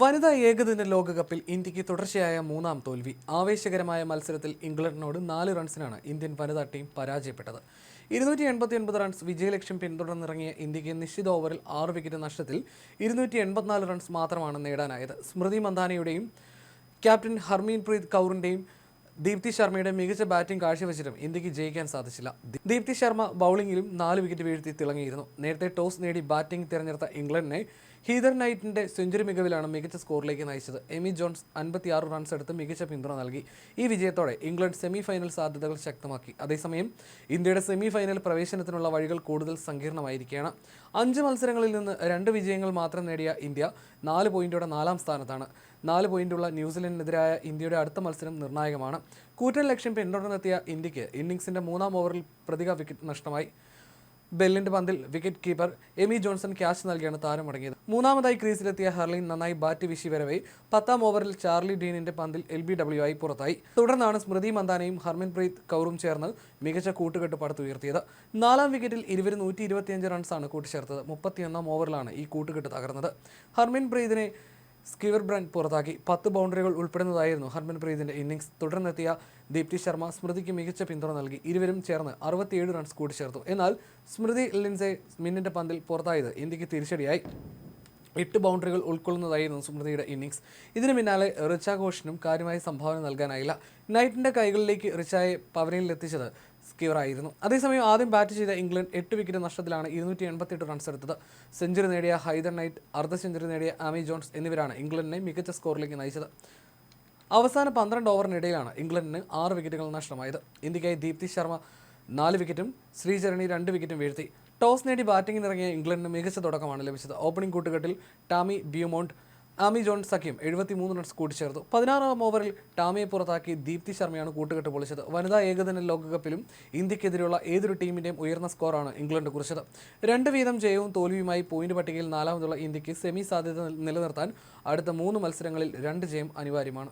വനിതാ ഏകദിന ലോകകപ്പിൽ ഇന്ത്യയ്ക്ക് തുടർച്ചയായ മൂന്നാം തോൽവി. ആവേശകരമായ മത്സരത്തിൽ ഇംഗ്ലണ്ടിനോട് നാല് റൺസിനാണ് ഇന്ത്യൻ വനിതാ ടീം പരാജയപ്പെട്ടത്. ഇരുന്നൂറ്റി എൺപത്തി ഒൻപത് റൺസ് വിജയലക്ഷ്യം പിന്തുടർന്നിറങ്ങിയ ഇന്ത്യയ്ക്ക് നിശ്ചിത ഓവറിൽ ആറ് വിക്കറ്റ് നഷ്ടത്തിൽ ഇരുന്നൂറ്റി എൺപത്തിനാല് റൺസ് മാത്രമാണ് നേടാനായത്. സ്മൃതി മന്ദാനയുടെയും ക്യാപ്റ്റൻ ഹർമീൻപ്രീത് കൗറിന്റെയും ദീപ്തി ശർമ്മയുടെ മികച്ച ബാറ്റിംഗ് കാഴ്ചവെച്ചിട്ടും ഇന്ത്യയ്ക്ക് ജയിക്കാൻ സാധിച്ചില്ല. ദീപ്തി ശർമ്മ ബൗളിംഗിലും നാല് വിക്കറ്റ് വീഴ്ത്തി തിളങ്ങിയിരുന്നു. നേരത്തെ ടോസ് നേടി ബാറ്റിംഗ് തിരഞ്ഞെടുത്ത ഇംഗ്ലണ്ടിനെ ഹീദർ നൈറ്റിന്റെ സെഞ്ചുറി മികവിലാണ് മികച്ച സ്കോറിലേക്ക് നയിച്ചത്. എമി ജോൺസ് അൻപത്തിയാറ് റൺസ് എടുത്ത് മികച്ച പിന്തുണ നൽകി. ഈ വിജയത്തോടെ ഇംഗ്ലണ്ട് സെമി ഫൈനൽ സാധ്യതകൾ ശക്തമാക്കി. അതേസമയം ഇന്ത്യയുടെ സെമി ഫൈനൽ പ്രവേശനത്തിനുള്ള വഴികൾ കൂടുതൽ സങ്കീർണമായിരിക്കുകയാണ്. അഞ്ച് മത്സരങ്ങളിൽ നിന്ന് രണ്ട് വിജയങ്ങൾ മാത്രം നേടിയ ഇന്ത്യ നാല് പോയിന്റോടെ നാലാം സ്ഥാനത്താണ്. നാല് പോയിന്റുള്ള ന്യൂസിലൻഡിനെതിരായ ഇന്ത്യയുടെ അടുത്ത മത്സരം നിർണായകമാണ്. കൂറ്റൻ ലക്ഷ്യം പിന്തുടർന്നെത്തിയ ഇന്ത്യയ്ക്ക് ഇന്നിംഗ്സിന്റെ മൂന്നാം ഓവറിൽ പ്രതിക വിക്കറ്റ് നഷ്ടമായി. ബെല്ലിന്റെ പന്തിൽ wicket keeper Amy Johnson catch നൽകിയാണ് താരം മൂന്നാമതായി ക്രീസിലെത്തിയ ഹർലിൻ നന്നായി ബാറ്റ് വീശി വരവേ പത്താം ഓവറിൽ ചാർലി ഡീനിന്റെ പന്തിൽ എൽ ബി ഡബ്ല്യു ആയി പുറത്തായി. തുടർന്നാണ് സ്മൃതി മന്ദാനയും ഹർമൻപ്രീത് കൗറും ചേർന്ന് മികച്ച കൂട്ടുകെട്ട് പടുത്തുയർത്തിയത് നാലാം വിക്കറ്റിൽ ഇരുവരും നൂറ്റി ഇരുപത്തിയഞ്ച് റൺസാണ് കൂട്ടിച്ചേർത്തത്. മുപ്പത്തിയൊന്നാം ഓവറിലാണ് ഈ കൂട്ടുകെട്ട് തകർന്നത്. ഹർമൻപ്രീതിനെ സ്കീവർ ബ്രാൻഡ് പുറത്താക്കി പത്ത് ബൗണ്ടറികൾ ഉൾപ്പെടുന്നതായിരുന്നു ഹർമൻപ്രീതിന്റെ ഇന്നിംഗ്സ്. തുടർന്നെത്തിയ ദീപ്തി ശർമ്മ സ്മൃതിക്ക് മികച്ച പിന്തുണ നൽകി. ഇരുവരും ചേർന്ന് അറുപത്തിയേഴ് റൺസ് കൂട്ടിച്ചേർത്തു. എന്നാൽ സ്മൃതി ലിൻസെ മിന്നിന്റെ പന്തിൽ പുറത്തായത് ഇന്ത്യയ്ക്ക് തിരിച്ചടിയായി. എട്ട് ബൗണ്ടറികൾ ഉൾക്കൊള്ളുന്നതായിരുന്നു സ്മൃതിയുടെ ഇന്നിങ്സ് ഇതിന് പിന്നാലെ റിച്ച ഘോഷിനും കാര്യമായ സംഭാവന നൽകാനായില്ല. നൈറ്റിന്റെ കൈകളിലേക്ക് റിച്ചായെ പവനയിലെത്തിച്ചത് സ്കീവറായിരുന്നു അതേസമയം ആദ്യം ബാറ്റ് ചെയ്ത ഇംഗ്ലണ്ട് എട്ട് വിക്കറ്റ് നഷ്ടത്തിലാണ് ഇരുന്നൂറ്റി എൺപത്തിയെട്ട് റൺസ് എടുത്തത്. സെഞ്ചുറി നേടിയ ഹൈദർ നൈറ്റ് അർദ്ധ സെഞ്ചുറി നേടിയ ആമി ജോൺസ് എന്നിവരാണ് ഇംഗ്ലണ്ടിനെ മികച്ച സ്കോറിലേക്ക് നയിച്ചത്. അവസാന പന്ത്രണ്ട് ഓവറിനിടയിലാണ് ഇംഗ്ലണ്ടിന് ആറ് വിക്കറ്റുകൾ നഷ്ടമായത്. ഇന്ത്യക്കായി ദീപ്തി ശർമ്മ നാല് വിക്കറ്റും ശ്രീചരണി രണ്ട് വിക്കറ്റും വീഴ്ത്തി. ടോസ് നേടി ബാറ്റിംഗിനിറങ്ങിയ ഇംഗ്ലണ്ടിന് മികച്ച തുടക്കമാണ് ലഭിച്ചത്. ഓപ്പണിംഗ് കൂട്ടുകെട്ടിൽ ടാമി ബ്യൂമോണ്ട് ആമി ജോൺ സഖ്യം എഴുപത്തിമൂന്ന് റൺസ് കൂട്ടിച്ചേർത്തു. പതിനാറാം ഓവറിൽ ടാമിയെ പുറത്താക്കി ദീപ്തി ശർമ്മയാണ് കൂട്ടുകെട്ട് പൊളിച്ചത്. വനിതാ ഏകദിന ലോകകപ്പിലും ഇന്ത്യക്കെതിരെയുള്ള ഏതൊരു ടീമിന്റെയും ഉയർന്ന സ്കോറാണ് ഇംഗ്ലണ്ട് കുറിച്ചത്. രണ്ട് വീതം ജയവും തോൽവിയുമായി പോയിന്റ് പട്ടികയിൽ നാലാമതുള്ള ഇന്ത്യയ്ക്ക് സെമി സാധ്യത നിലനിർത്താൻ അടുത്ത മൂന്ന് മത്സരങ്ങളിൽ രണ്ട് ജയം അനിവാര്യമാണ്.